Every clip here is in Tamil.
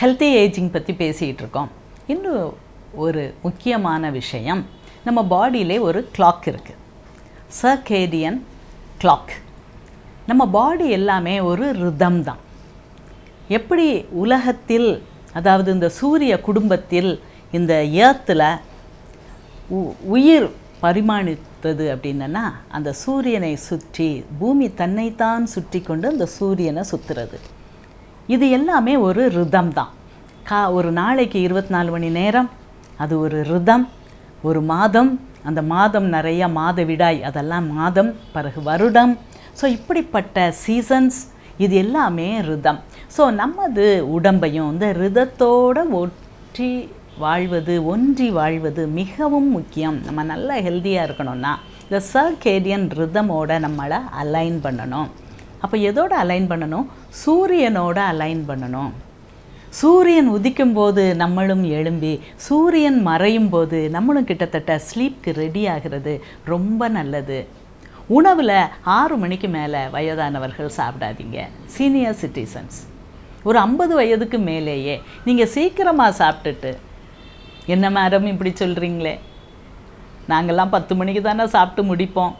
ஹெல்த்தி ஏஜிங் பற்றி பேசிகிட்டு இருக்கோம். இன்னும் ஒரு முக்கியமான விஷயம் நம்ம பாடியிலே ஒரு கிளாக் இருக்குது சர்கேடியன் கிளாக் நம்ம பாடி எல்லாமே ஒரு ரிதம் தான். எப்படி உலகத்தில் அதாவது இந்த சூரிய குடும்பத்தில் இந்த ஏத்தில் உயிர் பரிமாணித்தது அப்படின்னா அந்த சூரியனை சுற்றி பூமி தன்னைத்தான் சுற்றி கொண்டு அந்த சூரியனை சுற்றுறது இது எல்லாமே ஒரு ரிதம் தான். கா ஒரு நாளைக்கு இருபத்தி நாலு மணி நேரம் அது ஒரு ரிதம் ஒரு மாதம் அந்த மாதம் நிறைய மாதவிடாய் அதெல்லாம் மாதம் பிறகு வருடம். ஸோ இப்படிப்பட்ட சீசன்ஸ் இது எல்லாமே ரிதம். ஸோ நமது உடம்பையும் இந்த ரிதத்தோட ஒற்றி வாழ்வது ஒன்றி வாழ்வது மிகவும் முக்கியம். நம்ம நல்லா ஹெல்த்தியாக இருக்கணும்னா இந்த சர்கேடியன் ரிதமோட நம்மளை அலைன் பண்ணணும். அப்போ எதோட அலைன் பண்ணணும்? சூரியனோட அலைன் பண்ணணும். சூரியன் உதிக்கும் போது நம்மளும் எழும்பி சூரியன் மறையும் போது நம்மளும் கிட்டத்தட்ட ஸ்லீப்க்கு ரெடி ஆகிறது ரொம்ப நல்லது. உணவில் ஆறு மணிக்கு மேலே வயதானவர்கள் சாப்பிடாதீங்க. சீனியர் சிட்டிசன்ஸ் ஒரு ஐம்பது வயதுக்கு மேலேயே நீங்கள் சீக்கிரமாக சாப்பிட்டுட்டு என்ன மேடம் இப்படி சொல்கிறீங்களே நாங்கள்லாம் பத்து மணிக்கு தானே சாப்பிட்டு முடிப்போம்.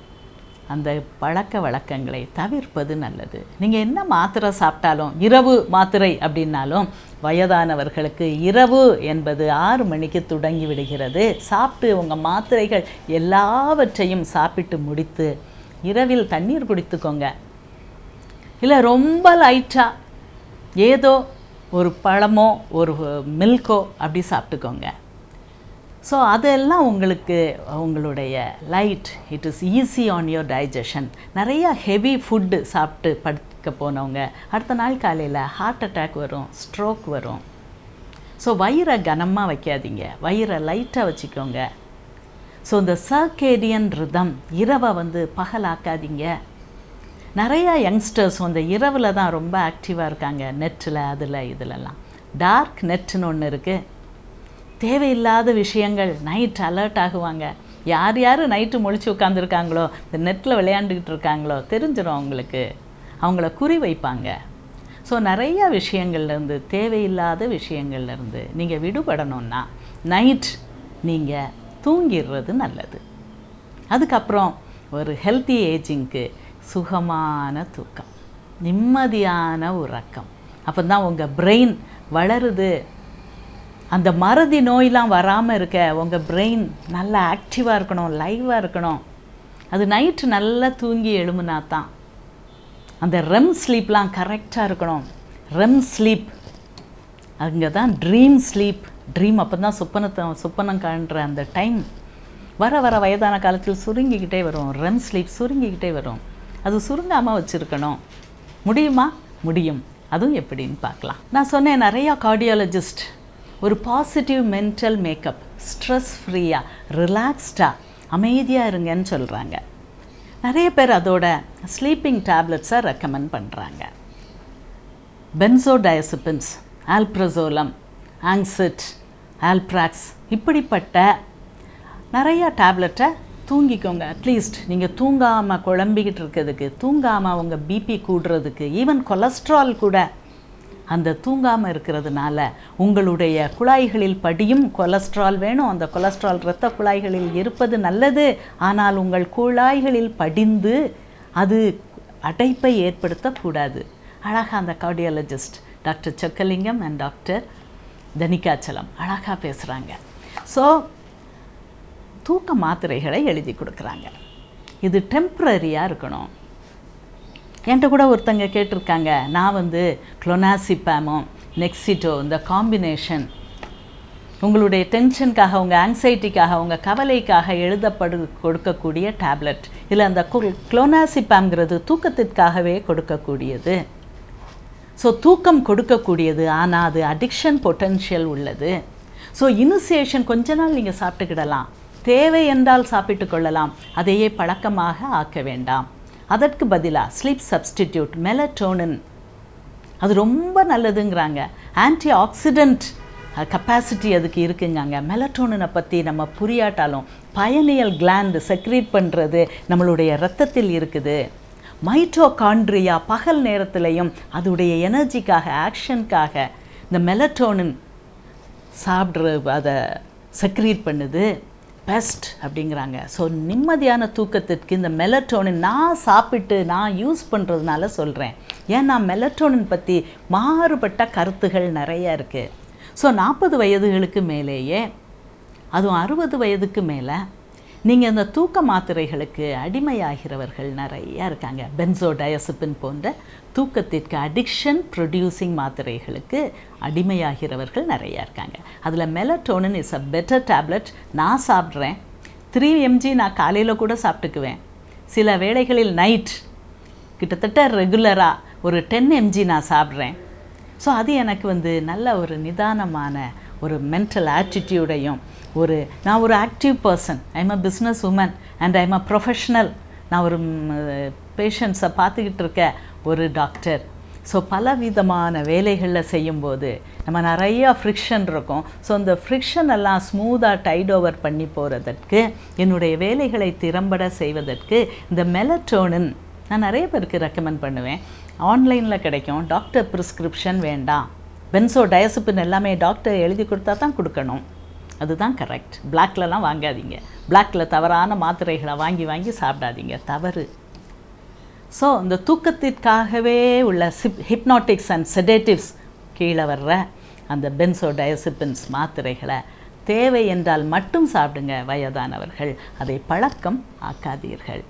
அந்த பழக்க வழக்கங்களை தவிர்ப்பது நல்லது. நீங்கள் என்ன மாத்திரை சாப்பிட்டாலும் இரவு மாத்திரை அப்படின்னாலும் வயதானவர்களுக்கு இரவு என்பது ஆறு மணிக்கு தொடங்கி விடுகிறது. சாப்பிட்டு உங்கள் மாத்திரைகள் எல்லாவற்றையும் சாப்பிட்டு முடித்து இரவில் தண்ணீர் குடித்துக்கோங்க. இல்லை ரொம்ப லைட்டாக ஏதோ ஒரு பழமோ ஒரு மில்கோ அப்படி சாப்பிட்டுக்கோங்க. ஸோ அதெல்லாம் உங்களுக்கு உங்களுடைய light it is easy on your digestion நிறையா ஹெவி ஃபுட்டு சாப்பிட்டு படுக்க போனவங்க அடுத்த நாள் காலையில் ஹார்ட் அட்டாக் வரும் ஸ்ட்ரோக் வரும். ஸோ வயிறை கனமாக வைக்காதீங்க. வயிறை லைட்டாக வச்சுக்கோங்க. ஸோ இந்த சர்கேடியன் ரிதம் இரவை வந்து பகலாக்காதீங்க. நிறையா யங்ஸ்டர்ஸ் அந்த இரவில் தான் ரொம்ப ஆக்டிவாக இருக்காங்க நெட்டில் அதில் இதிலெல்லாம் டார்க் நெட்டுன்னு ஒன்று இருக்குது தேவையில்லாத விஷயங்கள் நைட் அலர்ட் ஆகுவாங்க. யார் யார் நைட்டு முழிச்சு உட்காந்துருக்காங்களோ இந்த நெட்டில் விளையாண்டுக்கிட்டு இருக்காங்களோ தெரிஞ்சிடும் அவங்களுக்கு. அவங்கள குறி வைப்பாங்க. ஸோ நிறையா விஷயங்கள்லேருந்து தேவையில்லாத விஷயங்கள்லேருந்து நீங்கள் விடுபடணும்னா நைட் நீங்கள் தூங்கிடுறது நல்லது. அதுக்கப்புறம் ஒரு ஹெல்த்தி ஏஜிங்க்கு சுகமான தூக்கம் நிம்மதியான உறக்கம். அப்போ தான் உங்கள் பிரெயின் வளருது. அந்த மறதி நோயெலாம் வராமல் இருக்க உங்கள் பிரெயின் நல்லா ஆக்டிவாக இருக்கணும் லைவாக இருக்கணும். அது நைட்டு நல்லா தூங்கி எழுமுனா தான் அந்த ரெம் ஸ்லீப்லாம் கரெக்டாக இருக்கணும். ரெம் ஸ்லீப் அங்கே தான் ட்ரீம் ஸ்லீப் ட்ரீம் அப்போ தான் சுப்பனத்தை சுப்பனம் காண்ற அந்த டைம் வர வர வயதான காலத்தில் சுருங்கிக்கிட்டே வரும். ரெம் ஸ்லீப் சுருங்கிக்கிட்டே வரும். அது சுருங்காமல் வச்சுருக்கணும். முடியுமா? முடியும். அதுவும் எப்படின்னு பார்க்கலாம். நான் சொன்னேன் நிறையா கார்டியாலஜிஸ்ட் ஒரு பாசிட்டிவ் மென்டல் மேக்கப் ஸ்ட்ரெஸ் ஃப்ரீயாக ரிலாக்ஸ்டாக அமைதியாக இருங்கன்னு சொல்கிறாங்க நிறைய பேர் அதோட ஸ்லீப்பிங் டேப்லெட்ஸை ரெக்கமெண்ட் பண்ணுறாங்க பென்சோடயசிபின்ஸ் ஆல்ப்ரசோலம் ஆங்ஸிட் ஆல்ப்ராக்ஸ் இப்படிப்பட்ட நிறையா டேப்லெட்டை தூங்கிக்கோங்க. அட்லீஸ்ட் நீங்கள் தூங்காமல் குழம்பிக்கிட்டு இருக்கிறதுக்கு தூங்காமல் உங்கள் பிபி கூடுறதுக்கு ஈவன் கொலஸ்ட்ரால் கூட அந்த தூங்காமல் இருக்கிறதுனால உங்களுடைய குழாய்களில் படியும் கொலஸ்ட்ரால் வேணும். அந்த கொலஸ்ட்ரால் இரத்த குழாய்களில் இருப்பது நல்லது. ஆனால் உங்கள் குழாய்களில் படிந்து அது அடைப்பை ஏற்படுத்தக்கூடாது. அழகாக அந்த cardiologist doctor Chockalingam and doctor Thanikachalam அழகாக பேசுகிறாங்க ஸோ தூக்க மாத்திரைகளை எழுதி கொடுக்குறாங்க. இது டெம்ப்ரரியாக இருக்கணும். என்கிட்ட கூட ஒருத்தங்க கேட்டிருக்காங்க. நான் வந்து குளோனாசிப்பாமோ நெக்ஸிட்டோ இந்த காம்பினேஷன் உங்களுடைய டென்ஷனுக்காக உங்கள் ஆங்ஸைட்டிக்காக உங்கள் கவலைக்காக எழுதப்படு கொடுக்கக்கூடிய டேப்லெட் இல்லை அந்த குளோனாசிப்பாம்ங்கிறது தூக்கத்திற்காகவே கொடுக்கக்கூடியது. ஸோ தூக்கம் கொடுக்கக்கூடியது. ஆனால் அது அடிக்ஷன் பொட்டென்ஷியல் உள்ளது. ஸோ இனிசியேஷன் கொஞ்ச நாள் நீங்கள் சாப்பிட்டுக்கிடலாம். தேவை என்றால் சாப்பிட்டு கொள்ளலாம். அதையே பழக்கமாக ஆக்க வேண்டாம். அதற்கு பதிலாக ஸ்லீப் சப்ஸ்டிடியூட் மெலட்டோனின் அது ரொம்ப நல்லதுங்கிறாங்க. ஆன்டி ஆக்சிடெண்ட் கப்பாசிட்டி அதுக்கு இருக்குங்காங்க. மெலட்டோனினை பற்றி நம்ம புரியாட்டாலும் பயனியல் கிளாண்டு செக்ரீட் பண்ணுறது நம்மளுடைய ரத்தத்தில் இருக்குது. மைட்டோகாண்ட்ரியா பகல் நேரத்திலையும் அதோடைய எனர்ஜிக்காக ஆக்ஷனுக்காக இந்த மெலட்டோனின் சாப்பிட்ற அதை செக்ரீட் பண்ணுது. பெஸ்ட் அப்படிங்கிறாங்க. ஸோ நிம்மதியான தூக்கத்திற்கு இந்த மெலட்டோனின் நான் சாப்பிட்டு நான் யூஸ் பண்ணுறதுனால சொல்கிறேன் ஏன்னா மெலட்டோனின் பற்றி மாறுபட்ட கருத்துகள் நிறைய இருக்குது ஸோ நாற்பது வயதுகளுக்கு மேலேயே அதுவும் அறுபது வயதுக்கு மேலே நீங்கள் இந்த தூக்க மாத்திரைகளுக்கு அடிமையாகிறவர்கள் நிறையா இருக்காங்க. பென்சோடயசிபின் போன்ற தூக்கத்திற்கு அடிக்ஷன் ப்ரொடியூசிங் மாத்திரைகளுக்கு அடிமையாகிறவர்கள் நிறையா இருக்காங்க. அதில் melatonin is a better tablet நான் சாப்பிட்றேன். த்ரீ எம்ஜி நான் காலையில் கூட சாப்பிட்டுக்குவேன். சில வேளைகளில் நைட் கிட்டத்தட்ட ரெகுலராக ஒரு டென் எம்ஜி நான் சாப்பிட்றேன். ஸோ அது எனக்கு வந்து நல்ல ஒரு நிதானமான ஒரு மென்டல் ஆட்டிடியூடையும் ஒரு நான் ஒரு active person I'm a business woman and I'm a professional நான் ஒரு பேஷண்ட்ஸை பார்த்துக்கிட்டு இருக்க ஒரு டாக்டர் ஸோ பல விதமான வேலைகளில் செய்யும்போது நம்ம நிறையா ஃப்ரிக்ஷன் இருக்கும். ஸோ அந்த ஃப்ரிக்ஷன் எல்லாம் ஸ்மூத்தாக டைட் ஓவர் பண்ணி போகிறதற்கு என்னுடைய வேலைகளை திறம்பட செய்வதற்கு இந்த மெலட்டோனின் நான் நிறைய பேருக்கு ரெக்கமெண்ட் பண்ணுவேன். ஆன்லைனில் கிடைக்கும். டாக்டர் ப்ரிஸ்கிரிப்ஷன் வேண்டாம். பென்சோ டயசிபின் எல்லாமே டாக்டர் எழுதி கொடுத்தா தான் கொடுக்கணும். அதுதான் கரெக்ட் பிளாக்லலாம் வாங்காதீங்க. பிளாக்கில் தவறான மாத்திரைகளை வாங்கி வாங்கி சாப்பிடாதீங்க. தவறு. ஸோ இந்த தூக்கத்திற்காகவே உள்ள சிப் ஹிப்னாட்டிக்ஸ் அண்ட் செடேட்டிவ்ஸ் கீழே வர்ற அந்த பென்சோ டயசிபின்ஸ் மாத்திரைகளை தேவை என்றால் மட்டும் சாப்பிடுங்க வயதானவர்கள். அதை பழக்கம் ஆக்காதீர்கள்.